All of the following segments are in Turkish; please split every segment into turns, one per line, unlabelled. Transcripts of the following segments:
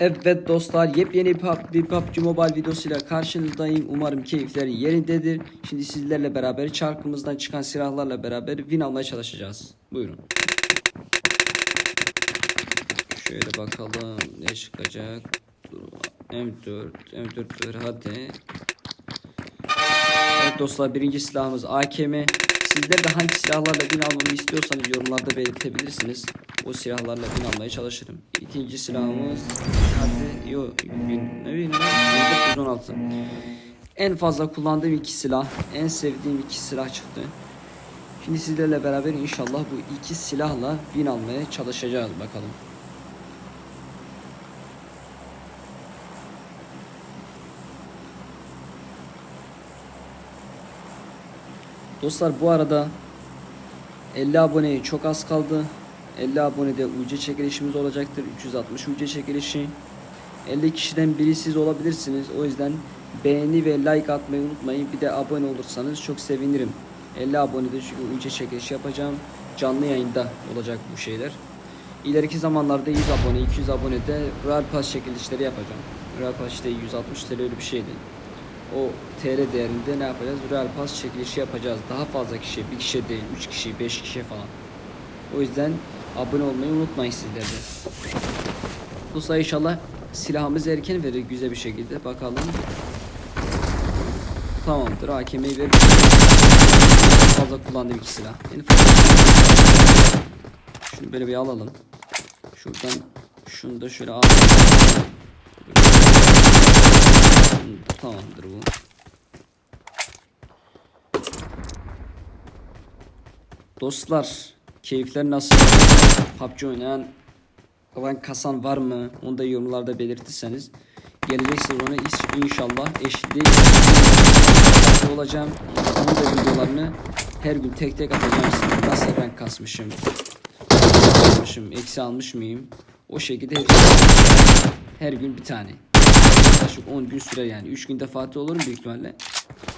Evet dostlar yepyeni bir PUBG Mobile videosuyla karşınızdayım. Umarım keyifleri yerindedir. Şimdi sizlerle beraber çarkımızdan çıkan silahlarla beraber win almaya çalışacağız. Buyurun. Şöyle bakalım ne çıkacak. Dur, M4, M4 hadi. Evet dostlar birinci silahımız AKM. Sizler de hangi silahlarla win almamı istiyorsanız yorumlarda belirtebilirsiniz. O silahlarla win almaya çalışırım. İkinci silahımız hadi yo win ne lan? 416. En fazla kullandığım iki silah, en sevdiğim iki silah çıktı. Şimdi sizlerle beraber inşallah bu iki silahla win almaya çalışacağız bakalım. Dostlar bu arada 50 aboneye çok az kaldı. 50 abonede UC çekilişimiz olacaktır. 360 UC çekilişi. 50 kişiden biri siz olabilirsiniz. O yüzden beğeni ve like atmayı unutmayın. Bir de abone olursanız çok sevinirim. 50 abonede çünkü UC çekilişi yapacağım. Canlı yayında olacak bu şeyler. İleriki zamanlarda 100 abone, 200 abonede Royal Pass çekilişleri yapacağım. Royal Pass işte 160 TL öyle bir şeydi o TL değerinde ne yapacağız? Real Pass çekilişi yapacağız. Daha fazla kişi, bir kişi değil, üç kişi, beş kişi falan. O yüzden abone olmayı unutmayın sizler de. Bu sayı inşallah silahımız erken verir güzel bir şekilde. Bakalım. Tamamdır. AKM'yi ver. Fazla kullandığım iki silah. Şunu böyle bir alalım. Şuradan şunu da şöyle alalım. Tamamdır bu. Dostlar, keyifler nasıl? PUBG oynayan olan kasan var mı? Onu da yorumlarda belirtirseniz. Gelecek sezona iş- inşallah eşli olacağım. Onun da videolarını her gün tek tek atacağım size. Nasıl ben kasmışım? Kasmışım, eksi almış mıyım? O şekilde her gün bir tane. Yaklaşık 10 gün sürer yani. 3 günde Fatih olurum büyük ihtimalle.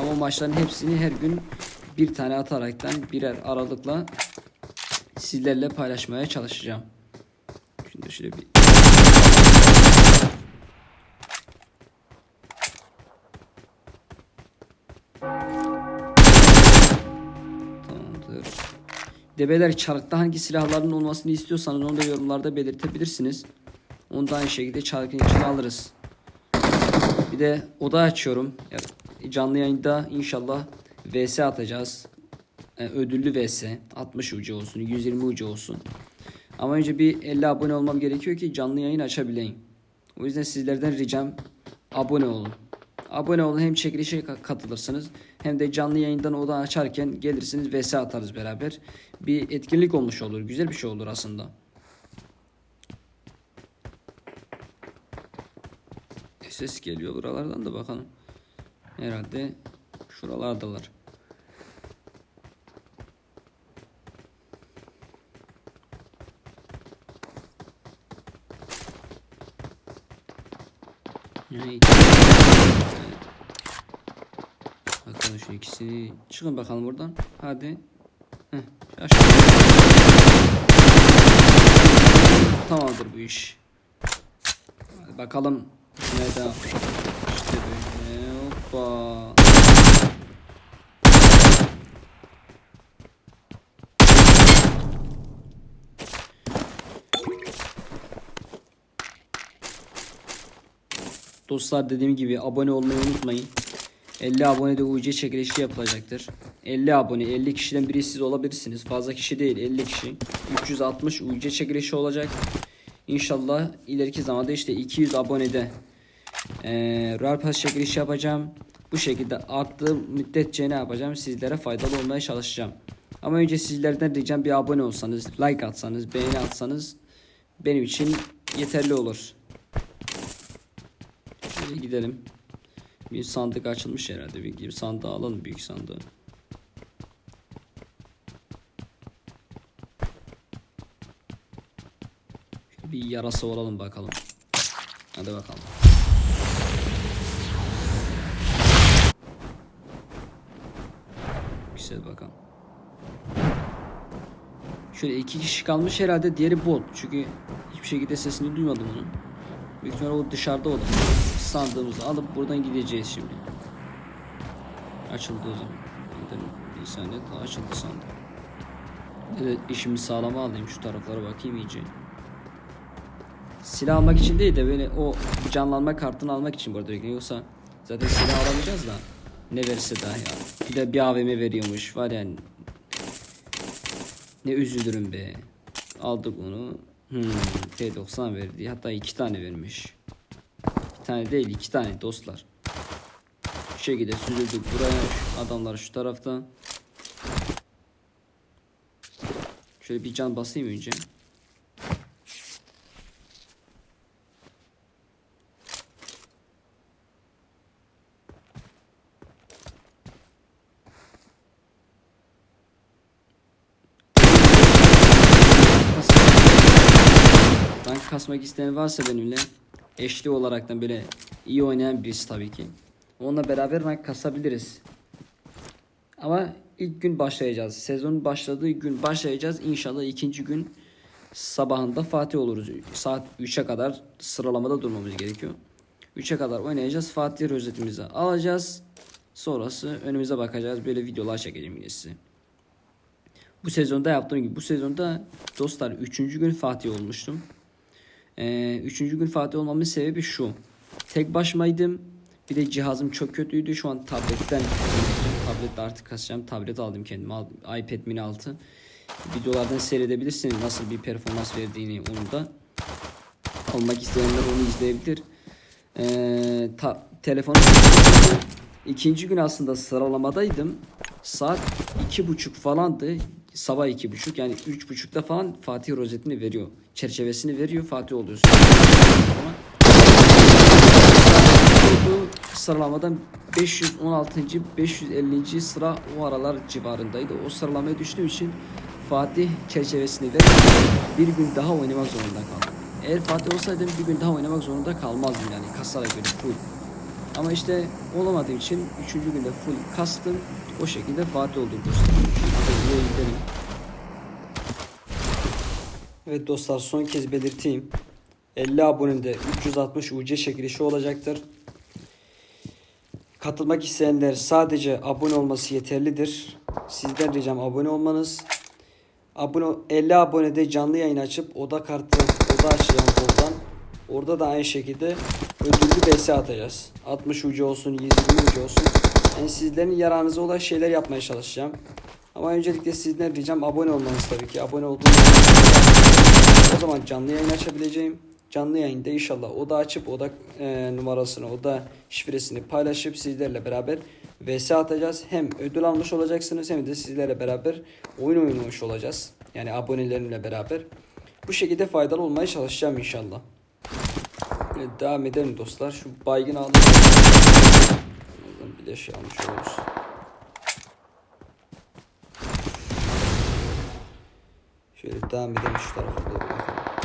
Ama maçların hepsini her gün bir tane ataraktan birer aralıkla sizlerle paylaşmaya çalışacağım. Şimdi şöyle bir Tamamdır. Çarkta hangi silahların olmasını istiyorsanız onu da yorumlarda belirtebilirsiniz. Onu da aynı şekilde çarkın içine alırız. Bir de oda açıyorum. Canlı yayında inşallah VS atacağız. Yani ödüllü VS. 60 ucu olsun, 120 ucu olsun. Ama önce bir 50 abone olmam gerekiyor ki canlı yayın açabileyim. O yüzden sizlerden ricam abone olun. Abone olun hem çekilişe ka- katılırsınız hem de canlı yayından oda açarken gelirsiniz VS atarız beraber. Bir etkinlik olmuş olur. Güzel bir şey olur aslında. Ses geliyor buralardan da bakalım. Herhalde şuralardalar. Yani Bakalım şu ikisi. Çıkın bakalım buradan. Hadi. Heh. Tamamdır bu iş. Hadi bakalım. Ne daha? İşte böyle. Hoppa. Dostlar dediğim gibi abone olmayı unutmayın. 50 abonede UC çekilişi yapılacaktır. 50 abone 50 kişiden biri siz olabilirsiniz. Fazla kişi değil 50 kişi. 360 UC çekilişi olacak. İnşallah ileriki zamanda işte 200 abonede e, Royal Pass çekilişi yapacağım. Bu şekilde arttığı müddetçe ne yapacağım? Sizlere faydalı olmaya çalışacağım. Ama önce sizlerden ricam bir abone olsanız, like atsanız, beğeni atsanız benim için yeterli olur. Şöyle gidelim. Bir sandık açılmış herhalde. Bir, bir sandığı alalım büyük sandığı. Bir yarası olalım bakalım. Hadi bakalım. Güzel bakalım. Şöyle iki kişi kalmış herhalde diğeri bot. Çünkü hiçbir şekilde sesini duymadım onun. Büyük ihtimalle o dışarıda olur. Sandığımızı alıp buradan gideceğiz şimdi. Açıldı o zaman. Bir saniye daha açıldı sandım. Evet işimi sağlama alayım şu taraflara bakayım iyice. Silah almak için değil de beni o canlanma kartını almak için burada bekliyor. Yoksa zaten silah alamayacağız da ne verirse daha ya. Bir de bir AVM veriyormuş var yani. Ne üzülürüm be. Aldık onu. Hmm, P90 verdi. Hatta iki tane vermiş. Bir tane değil iki tane dostlar. Bu şekilde süzüldük buraya. Adamlar şu tarafta. Şöyle bir can basayım önce. Ben kasmak isteyen varsa benimle eşli olaraktan böyle iyi oynayan birisi tabii ki. Onunla beraber rank kasabiliriz. Ama ilk gün başlayacağız. Sezonun başladığı gün başlayacağız. İnşallah ikinci gün sabahında Fatih oluruz. Saat 3'e kadar sıralamada durmamız gerekiyor. 3'e kadar oynayacağız. Fatih rozetimizi alacağız. Sonrası önümüze bakacağız. Böyle videolar çekeceğim yine size. Bu sezonda yaptığım gibi bu sezonda dostlar 3. gün Fatih olmuştum. Ee, üçüncü gün Fatih olmamın sebebi şu. Tek başımaydım. Bir de cihazım çok kötüydü. Şu an tabletten tablette artık kasacağım. Tablet aldım kendime. Aldım. iPad mini 6. Videolardan seyredebilirsiniz nasıl bir performans verdiğini onu da. Almak isteyenler onu izleyebilir. Ee, ta, telefonu ikinci gün aslında sıralamadaydım. Saat iki buçuk falandı. Sabah iki buçuk yani üç buçukta falan Fatih rozetini veriyor. Çerçevesini veriyor. Fatih oluyorsun. Sıralamadan 516. 550. sıra o aralar civarındaydı. O sıralamaya düştüğüm için Fatih çerçevesini ver bir gün daha oynamak zorunda kaldım. Eğer Fatih olsaydım bir gün daha oynamak zorunda kalmazdım yani kasarak böyle full. Ama işte olamadığım için 3. günde full kastım. O şekilde Fatih oldum dostlar. Buraya gidelim. Evet dostlar son kez belirteyim. 50 abonede 360 UC çekilişi olacaktır. Katılmak isteyenler sadece abone olması yeterlidir. Sizden ricam abone olmanız. Abone 50 abonede canlı yayın açıp oda kartı oda açacağım oradan. Orada da aynı şekilde ödüllü BS atacağız. 60 ucu olsun, 120 ucu olsun. Yani sizlerin yararınıza olan şeyler yapmaya çalışacağım. Ama öncelikle sizden ricam abone olmanız tabii ki. Abone olduğunuz o zaman canlı yayın açabileceğim. Canlı yayında inşallah oda açıp oda e, numarasını, oda şifresini paylaşıp sizlerle beraber VS atacağız. Hem ödül almış olacaksınız hem de sizlerle beraber oyun oynamış olacağız. Yani abonelerimle beraber. Bu şekilde faydalı olmaya çalışacağım inşallah. Devam edelim dostlar. Şu baygın aldım. Bir de şey almış oluruz. Şöyle devam edelim şu tarafa doğru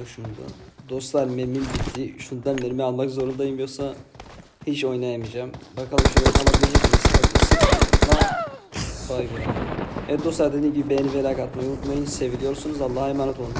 bakalım. da şunu da. Dostlar mermim bitti. Şundan mermi almak zorundayım yoksa hiç oynayamayacağım. Bakalım şöyle alabilecek miyiz? Vay be. Evet dostlar dediğim gibi beğeni ve like atmayı unutmayın. Seviliyorsunuz. Allah'a emanet olun.